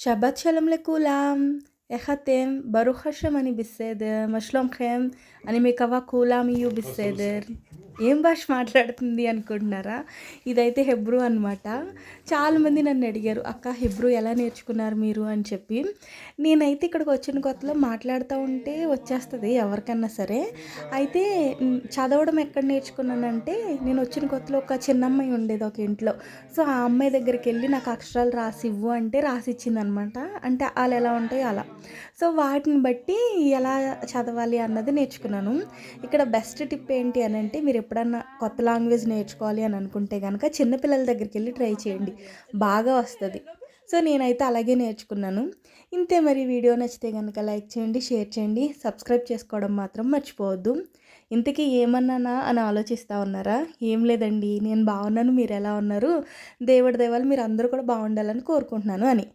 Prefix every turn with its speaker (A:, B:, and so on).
A: שבת שלום לכולם, איך אתם? ברוך השם אני בסדר, מה שלומכם? אני מקווה כולם יהיו בסדר. ఏం భాష మాట్లాడుతుంది అనుకుంటున్నారా ఇదైతే హెబ్రూ అనమాట చాలామంది నన్ను అడిగారు అక్క హెబ్రూ ఎలా నేర్చుకున్నారు మీరు అని చెప్పి నేనైతే ఇక్కడికి వచ్చిన కొత్తలో మాట్లాడుతూ ఉంటే వచ్చేస్తుంది ఎవరికన్నా సరే అయితే చదవడం ఎక్కడ నేర్చుకున్నానంటే నేను వచ్చిన కొత్తలో ఒక చిన్నమ్మాయి ఉండేది ఒక ఇంట్లో సో ఆ అమ్మాయి దగ్గరికి వెళ్ళి నాకు అక్షరాలు రాసి ఇవ్వు అంటే రాసిచ్చింది అనమాట అంటే వాళ్ళు ఎలా ఉంటాయో అలా సో వాటిని బట్టి ఎలా చదవాలి అన్నది నేర్చుకున్నాను ఇక్కడ బెస్ట్ టిప్ ఏంటి అని అంటే మీరు ఎప్పుడన్నా కొత్త లాంగ్వేజ్ నేర్చుకోవాలి అని అనుకుంటే కనుక చిన్నపిల్లల దగ్గరికి వెళ్ళి ట్రై చేయండి బాగా వస్తుంది సో నేనైతే అలాగే నేర్చుకున్నాను ఇంతే మరి వీడియో నచ్చితే కనుక లైక్ చేయండి షేర్ చేయండి సబ్స్క్రైబ్ చేసుకోవడం మాత్రం మర్చిపోవద్దు ఇంతకీ ఏమన్నానా అని ఆలోచిస్తూ ఉన్నారా ఏం లేదండి నేను బాగున్నాను మీరు ఎలా ఉన్నారు దేవుడి దేవాలి మీరు అందరూ కూడా బాగుండాలని కోరుకుంటున్నాను అని